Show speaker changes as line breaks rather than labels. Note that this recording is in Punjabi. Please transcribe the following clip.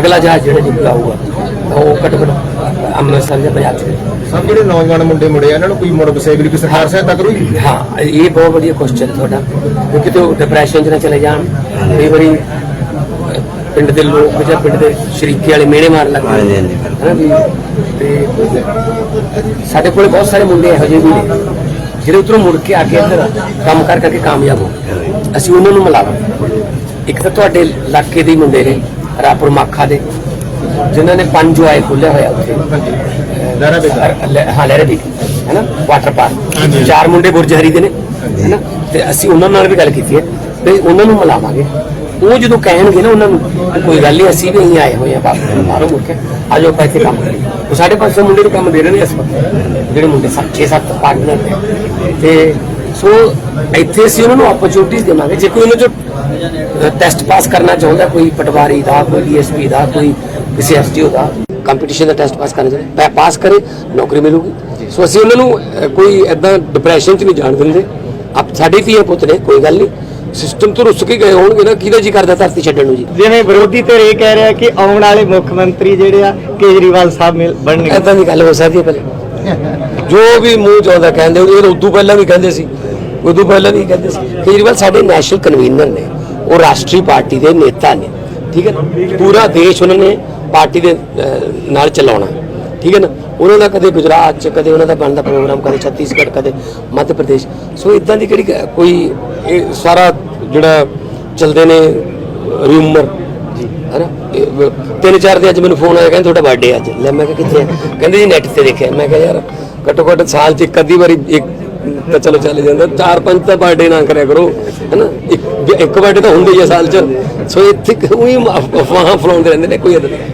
ਅਗਲਾ ਜਹਾਜ਼ ਜਿਹੜਾ ਨਿਕਲਾ ਹੋਊਗਾ ਉਹ ਘੱਟੋ ਘੱਟ ਅੰਮ੍ਰਿਤਸਰ ਜਾਂ ਪੰਜਾਬ ਚ
ਸਭ ਜਿਹੜੇ ਨੌਜਵਾਨ ਮੁੰਡੇ ਮੁੰਡੇ ਆ, ਇਹਨਾਂ ਨੂੰ ਕੋਈ ਮੁੜ ਵਸੇਬਲੀ ਕੋਈ ਸਰਕਾਰ ਸਹਾਇਤਾ ਕਰੂਗੀ?
ਹਾਂ ਇਹ ਬਹੁਤ ਵਧੀਆ ਕੁਐਸਚਨ ਤੁਹਾਡਾ। ਕਿ ਕਿਤੇ ਡਿਪਰੈਸ਼ਨ 'ਚ ਨਾ ਚਲੇ ਜਾਣ। ਕਈ ਵਾਰੀ ਪਿੰਡ ਦੇ ਲੋਕ ਜਾਂ ਪਿੰਡ ਦੇ ਸ਼ਰੀਕੇ ਵਾਲੇ ਮਿਹਣੇ ਮਾਰਨ ਲੱਗ
ਹਾਂਜੀ,
ਜਾਂਦੇ
ਹਾਂਜੀ,
ਹਨਾ ਵੀ ਤੇ ਸਾਡੇ ਕੋਲੇ ਬਹੁਤ ਸਾਰੇ ਮੁੰਡੇ ਇਹੋ ਜਿਹੇ ਵੀ ਨੇ ਜਿਹੜੇ ਉਧਰੋਂ ਮੁੜ ਕੇ ਆ ਕੇ ਇੱਧਰ ਕੰਮ ਕਰ ਕਰਕੇ ਕਾਮਯਾਬ ਹੋ ਗਏ। ਅਸੀਂ ਉਹਨਾਂ ਨੂੰ ਮਿਲਾਵਾਂਗੇ ਇੱਕ ਤਾਂ ਤੁਹਾਡੇ ਇਲਾਕੇ ਦੇ ਹੀ ਮੁੰਡੇ ਨੇ। ਰਾਪੁਰ ਮਾਖਾ ਦੇ ਜਿਨ੍ਹਾਂ ਨੇ ਪੰਜ ਆਏ ਖੋਲਿਆ ਹੋਇਆ ਉੱਥੇ। ਹਾਂ ਲਹਿਰੇ ਵੀ ਹੈ ਨਾ? ਵਾਟਰ ਪਾਰਕ ਚਾਰ ਮੁੰਡੇ ਬੁਰਜ ਹਰੀ ਦੇ ਨੇ ਹੈ ਨਾ? ਤੇ ਅਸੀਂ ਉਹਨਾਂ ਨਾਲ ਵੀ ਗੱਲ ਕੀਤੀ ਹੈ ਤੇ ਉਹਨਾਂ ਨੂੰ ਮਿਲਾਵਾਂਗੇ। ਉਹ ਜਦੋਂ ਕਹਿਣਗੇ ਨਾ ਉਹਨਾਂ ਨੂੰ ਕੋਈ ਗੱਲ ਨਹੀਂ ਅਸੀਂ ਵੀ અહીં ਆਏ ਹੋਏ ਆ ਬਾਹਰ ਬਾਹਰੋਂ ਮੁੜ ਕੇ। ਆਜੋ ਆਪਾਂ ਇੱਥੇ ਕੰਮ ਕਰੀਏ। ਉਹ ਸਾਡੇ 500 ਮੁੰਡੇ ਨੂੰ ਕੰਮ ਦੇ ਰਹੇ ਨੇ ਵਕਤ ਜਿਹੜੇ ਮੁੰਡੇ 6-7 ਪਾਰਟਨਰ ਨੇ। ਤੇ ਸੋ ਇੱਥੇ ਅਸੀਂ ਉਹਨਾਂ ਨੂੰ ਓਪਰਚੁਨਿਟੀਜ਼ ਦੇਵਾਂਗੇ। ਜੇ ਕੋਈ ਉਹਨਾਂ ਚੋਂ ਟੈਸਟ ਪਾਸ ਕਰਨਾ ਚਾਹੁੰਦਾ ਕੋਈ ਪਟਵਾਰੀ ਦਾ ਕੋਈ ਡੀਐਸਪੀ ਦਾ ਕੋਈ ਕਿਸੇ ਐਸਟੀਓ ਦਾ ਕੰਪੀਟੀਸ਼ਨ ਦਾ ਟੈਸਟ ਪਾਸ ਕਰਨਾ ਚਾਹੁੰਦਾ ਪਾਸ ਕਰੇ ਨੌਕਰੀ ਮਿਲੂਗੀ। ਸੋ ਅਸੀਂ ਉਹਨਾਂ ਨੂੰ ਕੋਈ ਐਦਾਂ ਡਿਪਰੈਸ਼ਨ 'ਚ ਨਹੀਂ ਜਾਣ ਦਿੰਦੇ। ਆਪ ਸਾਡੇ ਧੀਏ ਪੁੱਤ ਨੇ ਕੋਈ ਗੱਲ ਨਹੀਂ। ਸਿਸਟਮ ਤੋਂ ਰੁੱਸ ਕੇ ਗਏ ਹੋਣਗੇ ਨਾ ਕਿਹਦਾ ਜੀ ਕਰਦਾ ਧਰਤੀ ਛੱਡਣ ਨੂੰ ਜੀ?
ਜਿਵੇਂ ਵਿਰੋਧੀ ਧਿਰ ਇਹ ਕਹਿ ਰਿਹਾ ਕਿ ਆਉਣ ਵਾਲੇ ਮੁੱਖ ਮੰਤਰੀ ਜਿਹੜੇ ਆ ਕੇਜਰੀਵਾਲ ਸਾਹਿਬ ਮਿਲ ਬਣਨਗੇ।
ਐਦਾਂ ਦੀ ਗੱਲ ਹੋ ਸਕਦੀ ਹੈ ਪਹਿਲੇ ਜੋ ਵੀ ਮੂੰਹ ਚਾਹੁੰਦਾ ਕਹਿੰਦੇ ਉਹ ਉਦੋਂ ਪਹਿਲਾਂ ਵੀ ਕਹਿੰਦੇ ਸੀ। ਉਦੋਂ ਪਹਿਲਾਂ ਵੀ ਕਹਿੰਦੇ ਸੀ। ਕੇਜਰੀਵਾਲ ਸਾਡੇ ਨੈਸ਼ਨਲ ਕਨਵੀਨਰ ਨੇ, ਉਹ ਰਾਸ਼ਟਰੀ ਪਾਰਟੀ ਦੇ ਨੇਤਾ ਨੇ, ਠੀਕ ਹੈ ਪੂਰਾ ਦੇਸ਼ ਉਹਨਾਂ ਨੇ ਪਾਰਟੀ ਦੇ ਨਾਲ ਚਲਾਉਣਾ, ਠੀਕ ਹੈ ਨਾ? ਉਹਨਾਂ ਦਾ ਕਦੇ ਗੁਜਰਾਤ ਚ, ਕਦੇ ਉਹਨਾਂ ਦਾ ਬਣਦਾ ਪ੍ਰੋਗਰਾਮ, ਕਦੇ ਛੱਤੀਸਗੜ੍ਹ, ਕਦੇ ਮੱਧ ਪ੍ਰਦੇਸ਼। ਸੋ ਇਦਾਂ ਦੀ ਕਿਹੜੀ ਕੋਈ ਇਹ ਸਾਰਾ ਜਿਹੜਾ ਚਲਦੇ ਨੇ ਰਿਊਮਰ ਜੀ ਹੈਨਾ ਇਹ ਤਿੰਨ ਚਾਰ ਦਿਨ ਅੱਜ ਮੈਨੂੰ ਫੋਨ ਆਇਆ, ਕਹਿੰਦੇ ਤੁਹਾਡਾ ਬਰਥਡੇ ਅੱਜ। ਲੈ ਮੈਂ ਕਿਹਾ ਕਿੱਥੇ ਕਹਿੰਦੇ ਜੀ ਨੈਟ ਤੇ ਦੇਖਿਆ। ਮੈਂ ਕਿਹਾ ਯਾਰ ਘੱਟੋ ਘੱਟ ਸਾਲ ਚ ਇੱਕ ਅੱਧੀ ਵਾਰੀ ਇੱਕ ਤਾਂ ਚਲੋ ਚੱਲ ਜਾਂਦਾ। ਚਾਰ ਪੰਜ ਤਾਂ ਬਰਥਡੇ ਨਾ ਕਰਿਆ ਕਰੋ, ਹੈਨਾ? ਇੱਕ ਇੱਕ ਬਰਥਡੇ ਤਾਂ ਹੁੰਦੇ ਹੀ ਆ ਸਾਲ ਚ। ਸੋ ਇੱਥੇ ਉਹੀ ਅਫਵਾਹਾਂ ਫਲਾਉਂਦੇ ਰਹਿੰਦੇ ਨੇ, ਕੋਈ ਅਦਰ